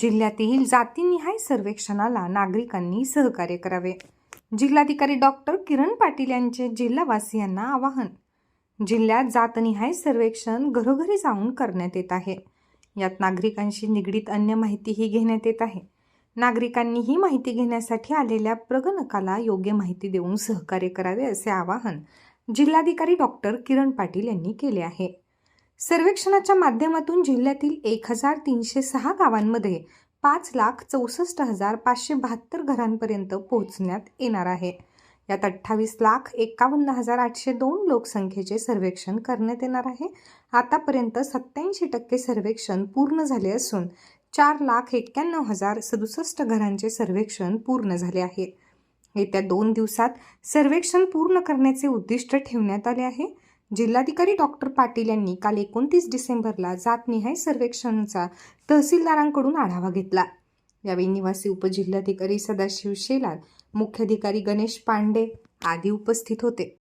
जिल्ह्यातील जातीनिहाय सर्वेक्षणाला नागरिकांनी सहकार्य करावे. जिल्हाधिकारी डॉक्टर किरण पाटील यांचे जिल्हावासियांना आवाहन. जिल्ह्यात जातनिहाय सर्वेक्षण घरोघरी जाऊन करण्यात येत आहे. यात नागरिकांशी निगडीत अन्य माहितीही घेण्यात येत आहे. नागरिकांनी ही माहिती घेण्यासाठी आलेल्या प्रगणकाला योग्य माहिती देऊन सहकार्य करावे असे आवाहन जिल्हाधिकारी डॉक्टर किरण पाटील यांनी केले आहे. सर्वेक्षणाच्या माध्यमातून जिल्ह्यातील एक हजार तीनशे सहा गावांमध्ये पाच लाख चौसष्ट हजार पाचशे बहात्तर घरांपर्यंत पोहोचण्यात येणार आहे. यात अठ्ठावीस लाख एकावन्न हजार आठशे दोन लोकसंख्येचे सर्वेक्षण करण्यात येणार आहे. आतापर्यंत सत्याऐंशी टक्के सर्वेक्षण पूर्ण झाले असून चार लाख एक्क्याण्णव हजार सदुसष्ट घरांचे सर्वेक्षण पूर्ण झाले आहे. येत्या दोन दिवसात सर्वेक्षण पूर्ण करण्याचे उद्दिष्ट ठेवण्यात आले आहे. जिल्हाधिकारी डॉक्टर पाटील यांनी काल एकोणतीस डिसेंबरला जातनिहाय सर्वेक्षणाचा तहसीलदारांकडून आढावा घेतला. यावेळी निवासी उपजिल्हाधिकारी सदाशिव शेलार मुख्याधिकारी गणेश पांडे आदी उपस्थित होते.